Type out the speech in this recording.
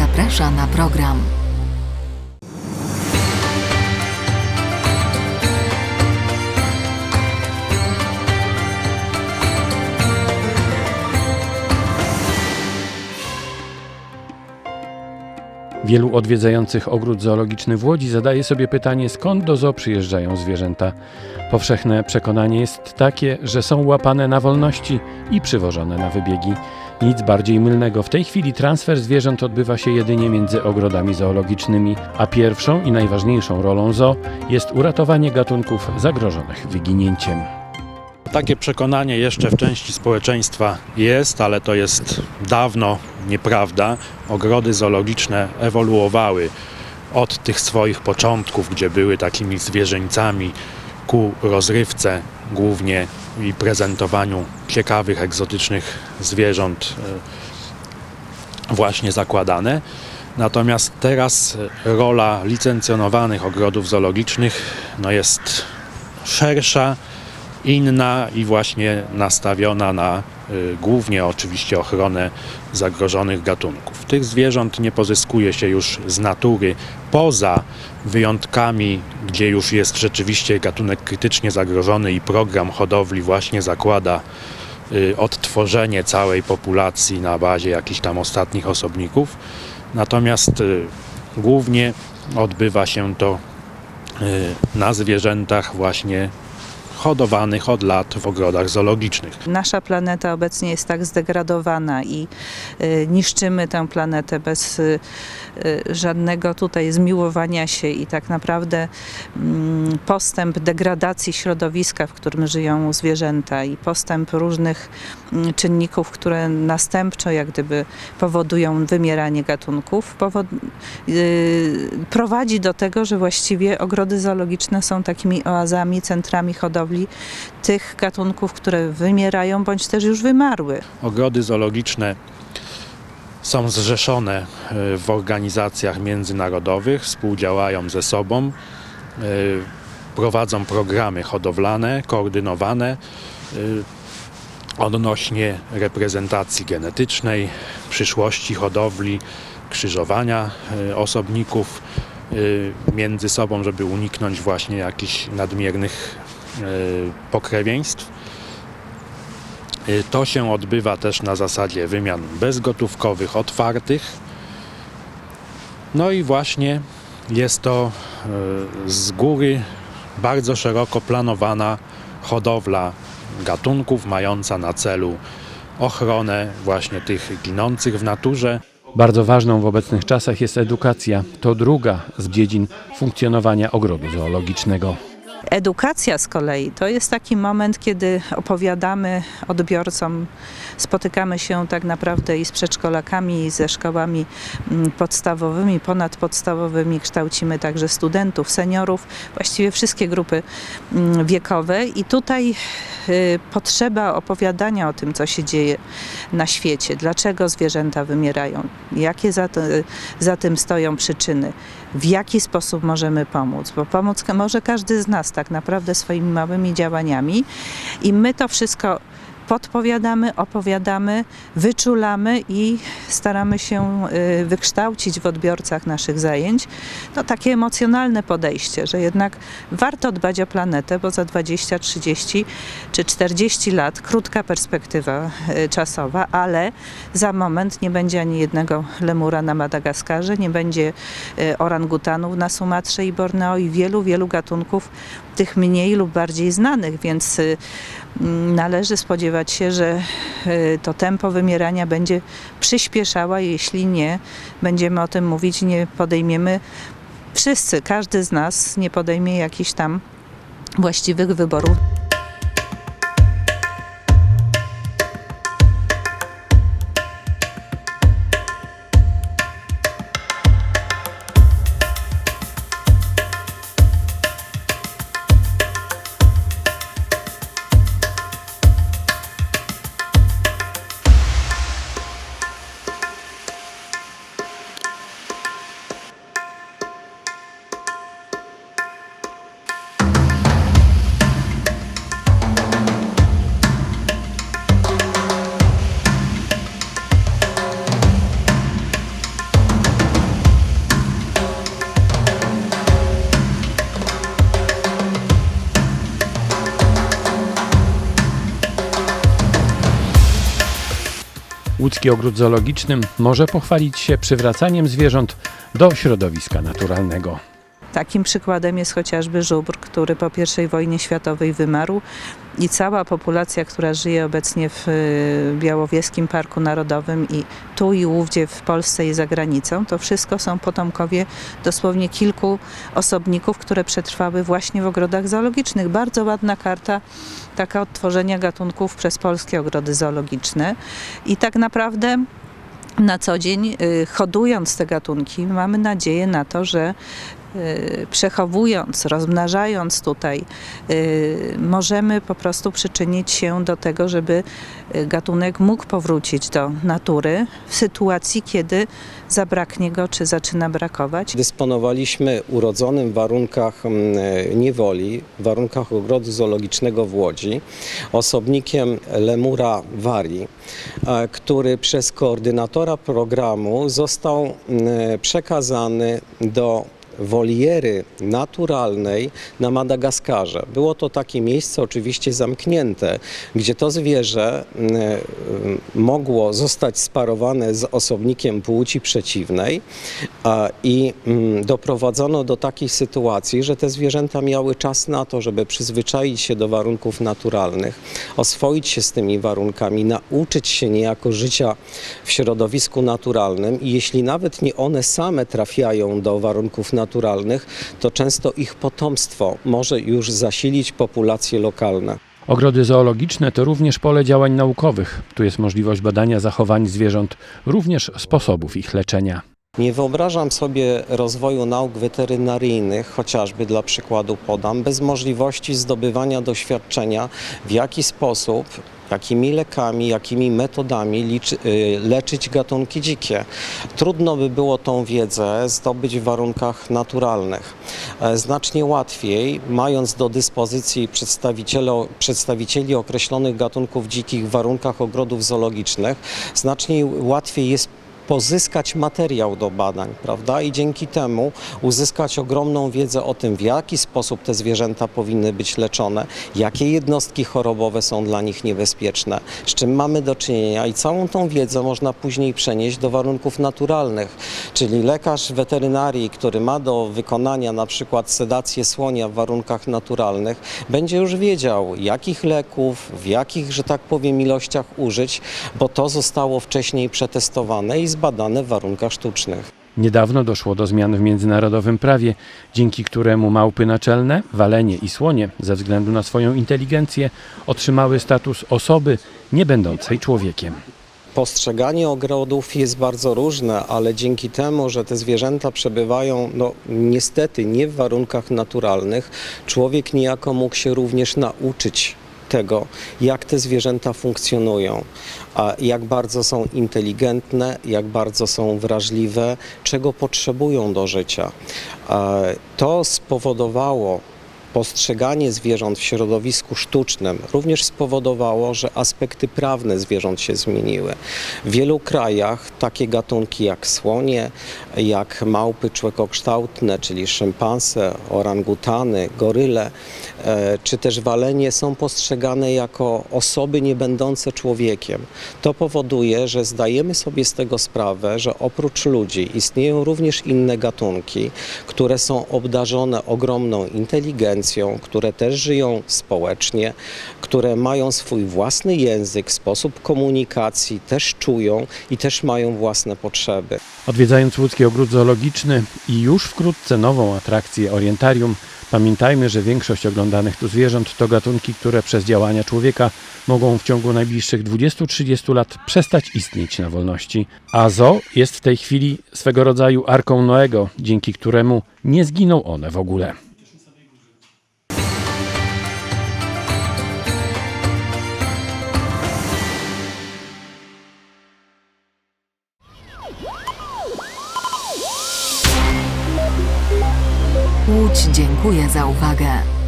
zaprasza na program. Wielu odwiedzających ogród zoologiczny w Łodzi zadaje sobie pytanie, skąd do zoo przyjeżdżają zwierzęta. Powszechne przekonanie jest takie, że są łapane na wolności i przywożone na wybiegi. Nic bardziej mylnego. W tej chwili transfer zwierząt odbywa się jedynie między ogrodami zoologicznymi, a pierwszą i najważniejszą rolą zoo jest uratowanie gatunków zagrożonych wyginięciem. Takie przekonanie jeszcze w części społeczeństwa jest, ale to jest dawno nieprawda. Ogrody zoologiczne ewoluowały od tych swoich początków, gdzie były takimi zwierzęcami ku rozrywce głównie i prezentowaniu ciekawych, egzotycznych zwierząt e, właśnie zakładane. Natomiast teraz rola licencjonowanych ogrodów zoologicznych no jest szersza, inna i właśnie nastawiona na y, głównie oczywiście ochronę zagrożonych gatunków. Tych zwierząt nie pozyskuje się już z natury, poza wyjątkami, gdzie już jest rzeczywiście gatunek krytycznie zagrożony i program hodowli właśnie zakłada y, odtworzenie całej populacji na bazie jakichś tam ostatnich osobników. Natomiast y, głównie odbywa się to y, na zwierzętach właśnie hodowanych od lat w ogrodach zoologicznych. Nasza planeta obecnie jest tak zdegradowana i y, niszczymy tę planetę bez y, żadnego tutaj zmiłowania się i tak naprawdę mm, postęp degradacji środowiska, w którym żyją zwierzęta i postęp różnych mm, czynników, które następczo jak gdyby powodują wymieranie gatunków, y, prowadzi do tego, że właściwie ogrody zoologiczne są takimi oazami, centrami hodowli tych gatunków, które wymierają bądź też już wymarły. Ogrody zoologiczne są zrzeszone e, w organizacjach międzynarodowych, współdziałają ze sobą, e, prowadzą programy hodowlane, koordynowane e, odnośnie reprezentacji genetycznej, przyszłości hodowli, krzyżowania osobników między sobą, żeby uniknąć właśnie jakichś nadmiernych pokrewieństw. Y, To się odbywa też na zasadzie wymian bezgotówkowych, otwartych. No i właśnie jest to y, z góry bardzo szeroko planowana hodowla gatunków mająca na celu ochronę właśnie tych ginących w naturze. Bardzo ważną w obecnych czasach jest edukacja. To druga z dziedzin funkcjonowania ogrodu zoologicznego. Edukacja z kolei to jest taki moment, kiedy opowiadamy odbiorcom, spotykamy się tak naprawdę i z przedszkolakami, i ze szkołami mm, podstawowymi, ponadpodstawowymi, kształcimy także studentów, seniorów, właściwie wszystkie grupy mm, wiekowe. I tutaj y, potrzeba opowiadania o tym, co się dzieje na świecie, dlaczego zwierzęta wymierają, jakie za, to, za tym stoją przyczyny, w jaki sposób możemy pomóc, bo pomóc może każdy z nas tak naprawdę swoimi małymi działaniami. I my to wszystko podpowiadamy, opowiadamy, wyczulamy i staramy się y, wykształcić w odbiorcach naszych zajęć. No, takie emocjonalne podejście, że jednak warto dbać o planetę, bo za 20, 30 czy 40 lat, krótka perspektywa y, czasowa, ale za moment nie będzie ani jednego lemura na Madagaskarze, nie będzie y, orangutanów na Sumatrze i Borneo i wielu, wielu gatunków tych mniej lub bardziej znanych, więc mm, należy spodziewać się, że y, to tempo wymierania będzie przyspieszała, jeśli nie będziemy o tym mówić, nie podejmiemy wszyscy, każdy z nas nie podejmie jakichś tam właściwych wyborów. Łódzki Ogród Zoologiczny może pochwalić się przywracaniem zwierząt do środowiska naturalnego. Takim przykładem jest chociażby żubr, który po I wojnie światowej wymarł i cała populacja, która żyje obecnie w y, Białowieskim Parku Narodowym i tu i ówdzie w Polsce i za granicą, to wszystko są potomkowie dosłownie kilku osobników, które przetrwały właśnie w ogrodach zoologicznych. Bardzo ładna karta taka odtworzenia gatunków przez polskie ogrody zoologiczne i tak naprawdę na co dzień, y, hodując te gatunki, mamy nadzieję na to, że przechowując, rozmnażając tutaj, y, możemy po prostu przyczynić się do tego, żeby y, gatunek mógł powrócić do natury w sytuacji, kiedy zabraknie go, czy zaczyna brakować. Dysponowaliśmy urodzonym w warunkach mm, niewoli, w warunkach ogrodu zoologicznego w Łodzi, osobnikiem lemura warii, e, który przez koordynatora programu został mm, przekazany do woliery naturalnej na Madagaskarze. Było to takie miejsce oczywiście zamknięte, gdzie to zwierzę mm, mm, mogło zostać sparowane z osobnikiem płci przeciwnej i mm, doprowadzono do takiej sytuacji, że te zwierzęta miały czas na to, żeby przyzwyczaić się do warunków naturalnych, oswoić się z tymi warunkami, nauczyć się niejako życia w środowisku naturalnym i jeśli nawet nie one same trafiają do warunków naturalnych, to często ich potomstwo może już zasilić populacje lokalne. Ogrody zoologiczne to również pole działań naukowych. Tu jest możliwość badania zachowań zwierząt, również sposobów ich leczenia. Nie wyobrażam sobie rozwoju nauk weterynaryjnych, chociażby dla przykładu podam, bez możliwości zdobywania doświadczenia, w jaki sposób, jakimi lekami, jakimi metodami liczy, y, leczyć gatunki dzikie. Trudno by było tą wiedzę zdobyć w warunkach naturalnych. E, Znacznie łatwiej, mając do dyspozycji przedstawicieli określonych gatunków dzikich w warunkach ogrodów zoologicznych, znacznie łatwiej jest pozyskać materiał do badań, prawda? I dzięki temu uzyskać ogromną wiedzę o tym, w jaki sposób te zwierzęta powinny być leczone, jakie jednostki chorobowe są dla nich niebezpieczne, z czym mamy do czynienia i całą tą wiedzę można później przenieść do warunków naturalnych, czyli lekarz weterynarii, który ma do wykonania na przykład sedację słonia w warunkach naturalnych, będzie już wiedział, jakich leków, w jakich, że tak powiem, ilościach użyć, bo to zostało wcześniej przetestowane i zbadane w warunkach sztucznych. Niedawno doszło do zmian w międzynarodowym prawie, dzięki któremu małpy naczelne, walenie i słonie, ze względu na swoją inteligencję, otrzymały status osoby nie będącej człowiekiem. Postrzeganie ogrodów jest bardzo różne, ale dzięki temu, że te zwierzęta przebywają, no niestety nie w warunkach naturalnych, człowiek niejako mógł się również nauczyć tego, jak te zwierzęta funkcjonują, jak bardzo są inteligentne, jak bardzo są wrażliwe, czego potrzebują do życia. To spowodowało postrzeganie zwierząt w środowisku sztucznym również spowodowało, że aspekty prawne zwierząt się zmieniły. W wielu krajach takie gatunki jak słonie, jak małpy człekokształtne, czyli szympanse, orangutany, goryle, czy też walenie są postrzegane jako osoby nie będące człowiekiem. To powoduje, że zdajemy sobie z tego sprawę, że oprócz ludzi istnieją również inne gatunki, które są obdarzone ogromną inteligencją, które też żyją społecznie, które mają swój własny język, sposób komunikacji, też czują i też mają własne potrzeby. Odwiedzając Łódzki Ogród Zoologiczny i już wkrótce nową atrakcję Orientarium, pamiętajmy, że większość oglądanych tu zwierząt to gatunki, które przez działania człowieka mogą w ciągu najbliższych 20-30 lat przestać istnieć na wolności. A zoo jest w tej chwili swego rodzaju arką Noego, dzięki któremu nie zginą one w ogóle. Łódź dziękuję za uwagę.